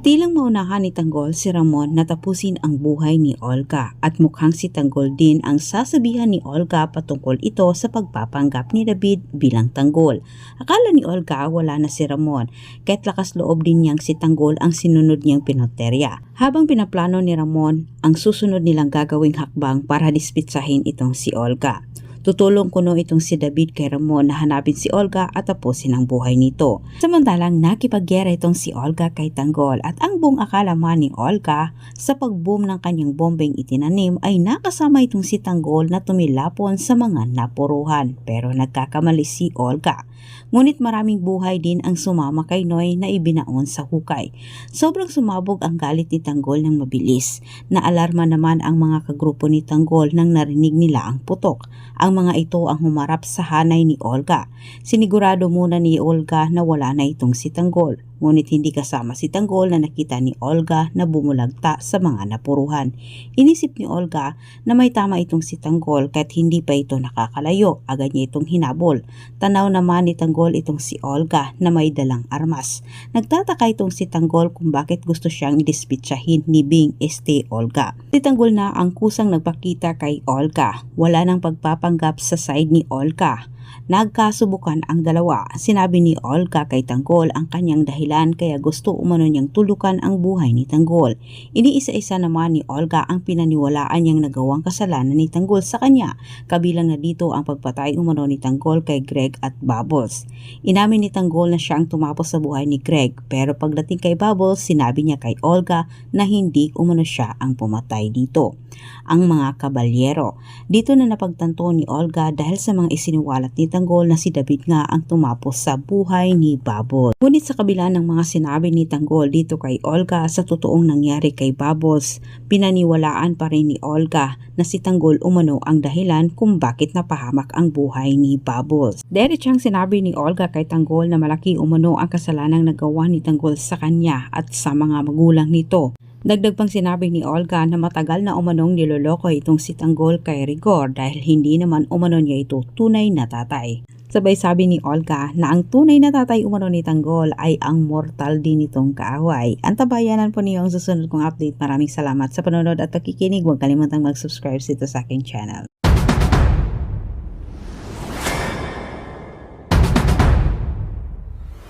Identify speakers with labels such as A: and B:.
A: Tilang maunahan ni Tanggol si Ramon na tapusin ang buhay ni Olga at mukhang si Tanggol din ang sasabihan ni Olga patungkol ito sa pagpapanggap ni David bilang Tanggol. Akala ni Olga wala na si Ramon kahit lakas loob din niyang si Tanggol ang sinunod niyang pinoterya. Habang pinaplano ni Ramon ang susunod nilang gagawing hakbang para dispitsahin itong si Olga. Tutulong kuno itong si David kay Ramon na hanapin si Olga at tapusin ang buhay nito. Samantalang nakipagyera itong si Olga kay Tanggol at ang buong akala man ni Olga sa pagboom ng kanyang bombeng itinanim ay nakasama itong si Tanggol na tumilapon sa mga napuruhan pero nagkakamali si Olga. Ngunit maraming buhay din ang sumama kay Noy na ibinaon sa hukay. Sobrang sumabog ang galit ni Tanggol ng mabilis. Naalarma naman ang mga kagrupo ni Tanggol nang narinig nila ang putok. Ang mga ito ang humarap sa hanay ni Olga. Sinigurado muna ni Olga na wala na itong si Tanggol. Ngunit hindi kasama si Tanggol na nakita ni Olga na bumulagta sa mga napuruhan. Inisip ni Olga na may tama itong si Tanggol kahit hindi pa ito nakakalayo. Agad niya itong hinabol. Tanaw naman ni Tanggol itong si Olga na may dalang armas. Nagtataka itong si Tanggol kung bakit gusto siyang dispitsahin ni Bing Este Olga. Si Tanggol na ang kusang nagpakita kay Olga. Wala nang pagpapanggap sa side ni Olga. Nagkasubukan ang dalawa. Sinabi ni Olga kay Tanggol ang kanyang dahilan kaya gusto umano niyang tulukan ang buhay ni Tanggol. Iniisa-isa naman ni Olga ang pinaniwalaan niyang nagawang kasalanan ni Tanggol sa kanya. Kabilang na dito ang pagpatay umano ni Tanggol kay Greg at Bubbles. Inamin ni Tanggol na siya ang tumapos sa buhay ni Greg pero pagdating kay Bubbles sinabi niya kay Olga na hindi umano siya ang pumatay dito. Ang mga kabalyero. Dito na napagtanto ni Olga dahil sa mga isiniwalat ni Tanggol na si David nga ang tumapos sa buhay ni Bubbles. Ngunit sa kabila ng mga sinabi ni Tanggol dito kay Olga sa totoong nangyari kay Bubbles, pinaniwalaan pa rin ni Olga na si Tanggol umano ang dahilan kung bakit napahamak ang buhay ni Bubbles. Diretsang sinabi ni Olga kay Tanggol na malaki umano ang kasalanang nagawa ni Tanggol sa kanya at sa mga magulang nito. Dagdag pang sinabi ni Olga na matagal na umanong niloloko itong si Tanggol kay Rigor dahil hindi naman umano niya ito tunay na tatay. Sabay sabi ni Olga na ang tunay na tatay umano ni Tanggol ay ang mortal din itong kaaway. Antabayanan po niyo ang susunod kong update. Maraming salamat sa panonood at pakikinig. Huwag kalimutang mag-subscribe dito sa aking channel.